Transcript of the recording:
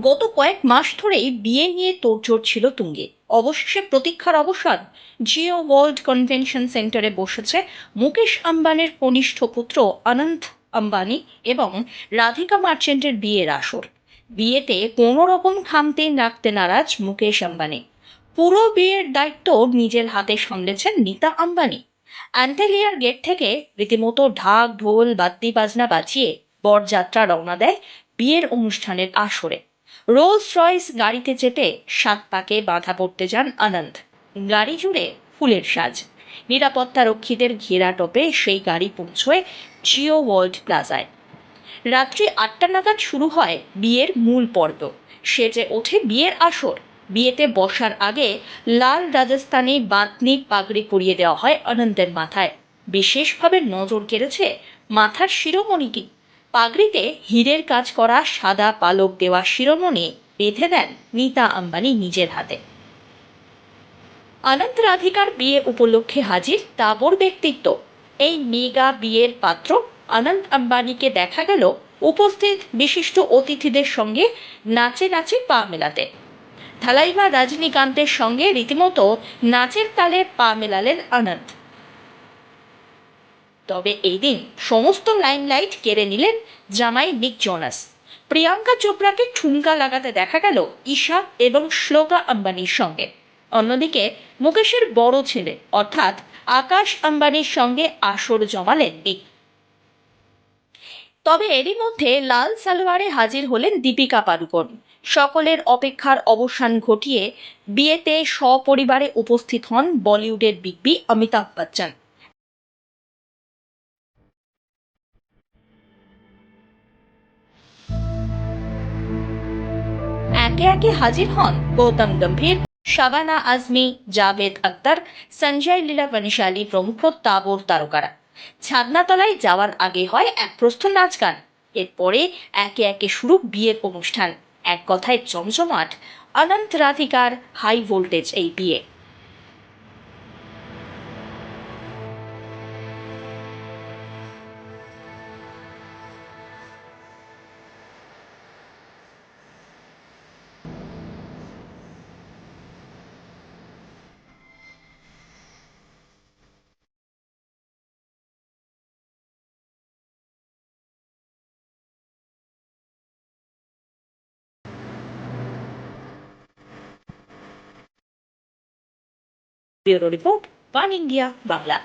গত কয়েক মাস ধরেই বিয়ে নিয়ে তোড়জোড় ছিল তুঙ্গে। অবশেষে প্রতীক্ষার অবসান জিও ওয়ার্ল্ড কনভেনশন সেন্টারে বসেছে মুকেশ আম্বানির কনিষ্ঠ পুত্র অনন্ত আম্বানি এবং রাধিকা মার্চেন্টের বিয়ের আসর। বিয়েতে কোনো রকম খামতে রাখতে নারাজ মুকেশ আম্বানি। পুরো বিয়ের দায়িত্ব নিজের হাতে সামলেছেন নিতা আম্বানি। অ্যান্টেলিয়ার গেট থেকে রীতিমতো ঢাক, ঢোল, বাদ্যি, বাজনা বাজিয়ে বরযাত্রা রওনা দেয় বিয়ের অনুষ্ঠানের আসরে। রোলস রয়েস গাড়িতে চেপে সাত পাকে বাঁধা পড়তে যান আনন্দ। গাড়ি জুড়ে ফুলের সাজ। নিরাপত্তা রক্ষীদের ঘেরা টপে সেই গাড়ি পৌঁছয় জিও ওয়ার্ল্ড প্লাজায় রাত্রি আটটা নাগাদ শুরু হয় বিয়ের মূল পর্ব। সেজে ওঠে বিয়ের আসর। বিয়েতে বসার আগে লাল রাজস্থানী বাতনি পাগড়ি পরিয়ে দেওয়া হয় অনন্তের মাথায়। বিশেষভাবে নজর কেড়েছে মাথার শিরোমণিটি পাগড়িতে হীরের কাজ করা সাদা পালক দেওয়া শিরোমণি বেঁধে দেন নীতা আম্বানি নিজের হাতে। অনন্ত রাধিকার বিয়ে উপলক্ষে হাজির তাবর ব্যক্তিত্ব। এই মেগা বিয়ের পাত্র আনন্দ আম্বানিকে দেখা গেল উপস্থিত বিশিষ্ট অতিথিদের সঙ্গে নাচে নাচে পা মেলাতে। থালাইভা রজনীকান্তের সঙ্গে রীতিমতো নাচের তালে পা মেলালেন অনন্ত তবে এই দিন সমস্ত লাইমলাইট কেড়ে নিলেন জামাই নিক জোনাস। প্রিয়াঙ্কা চোপড়াকে ঠুমকা লাগাতে দেখা গেল ঈশা এবং শ্লোকা আম্বানির সঙ্গে। অন্যদিকে মুকেশের বড় ছেলে, অর্থাৎ আকাশ আম্বানির সঙ্গে আসর জমালেন নিক। তবে এরই মধ্যে লাল সালোয়ারে হাজির হলেন দীপিকা পাড়ুকোন। সকলের অপেক্ষার অবসান ঘটিয়ে বিয়েতে সপরিবারে উপস্থিত হন বলিউডের বিগ বি অমিতাভ বচ্চন। একে একে হাজির হন গৌতম গম্ভীর শাবানা আজমি জাভেদ আক্তার সঞ্জয় লীলা বনশালী প্রমুখ তাবর তারকারা ছাদনাতলায় যাওয়ার আগে হয় এক প্রস্থ নাচ গান এরপরে একে একে শুরু বিয়ের অনুষ্ঠান। এক কথায় জমজমাট অনন্ত রাধিকার হাই ভোল্টেজ এই বিয়ে। Bureau report one India Bangla